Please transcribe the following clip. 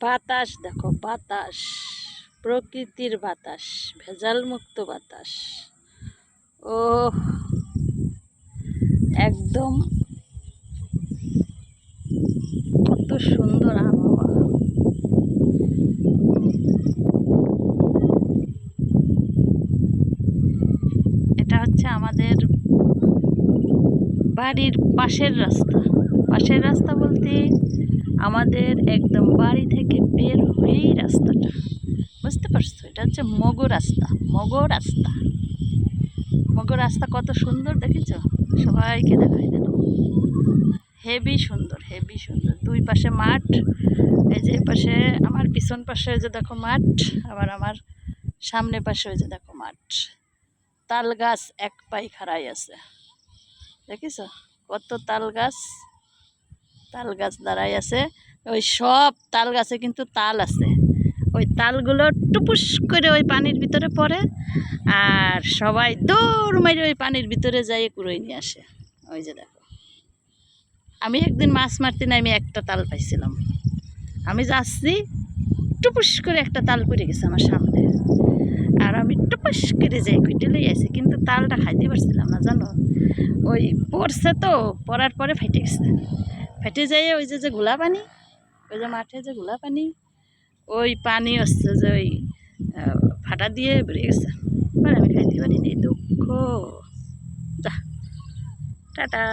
বাতাস, দেখো বাতাস, প্রকৃতির বাতাস ভেজাল মুক্ত বাতাস। ও একদম কত সুন্দর আবহাওয়া। এটা হচ্ছে আমাদের বাড়ির পাশের রাস্তা। পাশের রাস্তা বলতে আমাদের একদম বাড়ি থেকে বের হয়েই রাস্তাটা। বুঝতে পারছ? এটা হচ্ছে মগো রাস্তা মগো রাস্তা। মগো রাস্তা কত সুন্দর দেখেছ? সবাইকে দেখাই দিল হেভি সুন্দর হেভি সুন্দর। দুই পাশে মাঠ, এই যে পাশে আমার পিছন পাশে যে দেখো মাঠ, আবার আমার সামনে পাশে ওই যে দেখো মাঠ। তাল গাছ এক পাই খাড়াই আছে। দেখিস কত তাল গাছ। তাল গাছ দাঁড়াই আছে। ওই সব তাল গাছে কিন্তু তাল আছে। ওই তালগুলো টুপুস করে ওই পানির ভিতরে পড়ে আর সবাই দৌড় মেরে ওই পানির ভিতরে যাই কুড়োই নিয়ে আসে। ওই যে দেখো। আমি একদিন মাছ মারতে আমি একটা তাল পাইছিলাম। আমি যাচ্ছি, টুপুস করে একটা তাল পড়ে গেছে আমার সামনে। আর আমি টুপুস করে যাই কুইটে লই আসি কিন্তু তালটা খাইতে পারছিলাম না, জানো? ওই পড়ছে তো, পড়ার পরে ফেটে গেছে। ফেটে যায় ওই যে যে গোলা পানি, ওই যে মাঠে যে গোলা পানি, ওই পানি হচ্ছে যে ওই ফাটা দিয়ে বেরিয়ে গেছে। এবার আমি খাইতে পারিনি, দুঃখ। যা, টাটা।